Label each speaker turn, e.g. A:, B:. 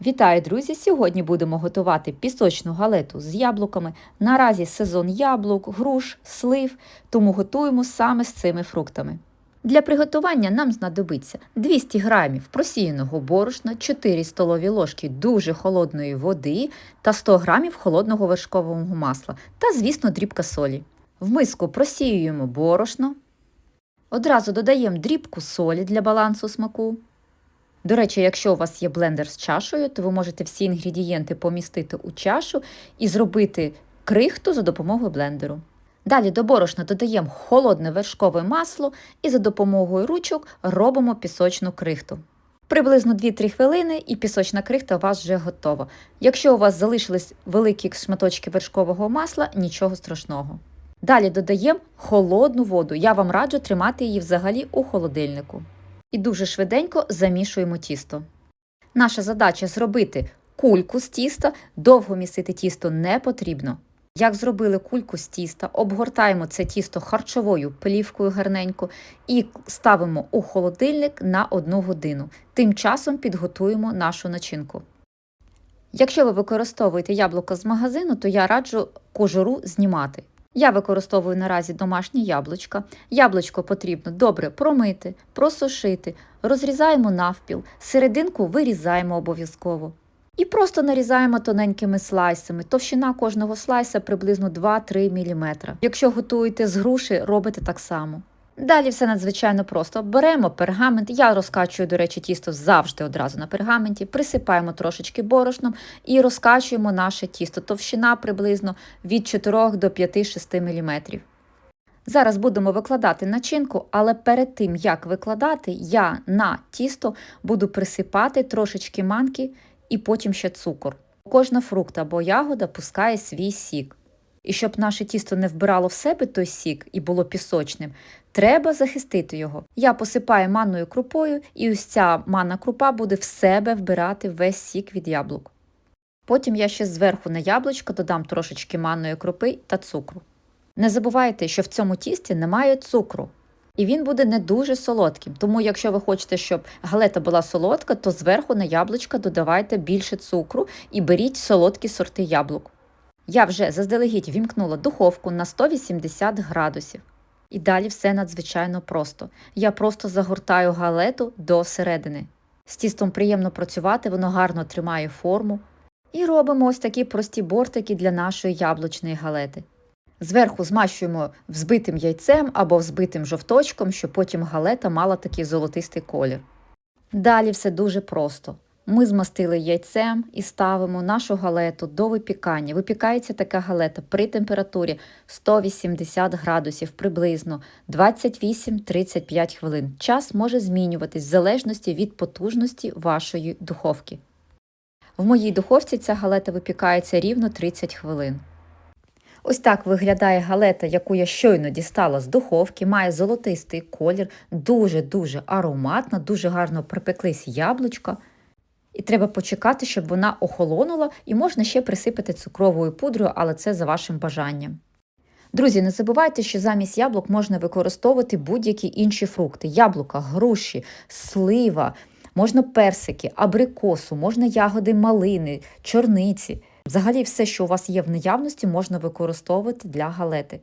A: Вітаю, друзі! Сьогодні будемо готувати пісочну галету з яблуками. Наразі сезон яблук, груш, слив, тому готуємо саме з цими фруктами. Для приготування нам знадобиться 200 г просіяного борошна, 4 столові ложки дуже холодної води та 100 г холодного вершкового масла та, звісно, дрібка солі. В миску просіюємо борошно. Одразу додаємо дрібку солі для балансу смаку. До речі, якщо у вас є блендер з чашою, то ви можете всі інгредієнти помістити у чашу і зробити крихту за допомогою блендеру. Далі до борошна додаємо холодне вершкове масло і за допомогою ручок робимо пісочну крихту. Приблизно 2-3 хвилини і пісочна крихта у вас вже готова. Якщо у вас залишились великі шматочки вершкового масла, нічого страшного. Далі додаємо холодну воду. Я вам раджу тримати її взагалі у холодильнику. І дуже швиденько замішуємо тісто. Наша задача зробити кульку з тіста, довго місити тісто не потрібно. Як зробили кульку з тіста, обгортаємо це тісто харчовою плівкою гарненько і ставимо у холодильник на 1 годину. Тим часом підготуємо нашу начинку. Якщо ви використовуєте яблуко з магазину, то я раджу кожуру знімати. Я використовую наразі домашні яблучка. Яблучко потрібно добре промити, просушити, розрізаємо навпіл, серединку вирізаємо обов'язково. І просто нарізаємо тоненькими слайсами. Товщина кожного слайса приблизно 2-3 мм. Якщо готуєте з груші, робите так само. Далі все надзвичайно просто. Беремо пергамент, я розкачую, до речі, тісто завжди одразу на пергаменті, присипаємо трошечки борошном і розкачуємо наше тісто. Товщина приблизно від 4 до 5-6 мм. Зараз будемо викладати начинку, але перед тим, як викладати, я на тісто буду присипати трошечки манки і потім ще цукор. Кожна фрукт або ягода пускає свій сік. І щоб наше тісто не вбирало в себе той сік і було пісочним, треба захистити його. Я посипаю манною крупою, і ось ця манна крупа буде в себе вбирати весь сік від яблук. Потім я ще зверху на яблучко додам трошечки манної крупи та цукру. Не забувайте, що в цьому тісті немає цукру, і він буде не дуже солодким. Тому, якщо ви хочете, щоб галета була солодка, то зверху на яблучка додавайте більше цукру і беріть солодкі сорти яблук. Я вже заздалегідь вімкнула духовку на 180 градусів. І далі все надзвичайно просто. Я просто загортаю галету до середини. З тістом приємно працювати, воно гарно тримає форму. І робимо ось такі прості бортики для нашої яблучної галети. Зверху змащуємо взбитим яйцем або взбитим жовточком, щоб потім галета мала такий золотистий колір. Далі все дуже просто. Ми змастили яйцем і ставимо нашу галету до випікання. Випікається така галета при температурі 180 градусів приблизно 28-35 хвилин. Час може змінюватись в залежності від потужності вашої духовки. В моїй духовці ця галета випікається рівно 30 хвилин. Ось так виглядає галета, яку я щойно дістала з духовки, має золотистий колір, дуже-дуже ароматна, дуже гарно припеклись яблучка. І треба почекати, щоб вона охолонула, і можна ще присипати цукровою пудрою, але це за вашим бажанням. Друзі, не забувайте, що замість яблук можна використовувати будь-які інші фрукти: яблука, груші, слива, можна персики, абрикосу, можна ягоди малини, чорниці. Взагалі, все, що у вас є в наявності, можна використовувати для галети.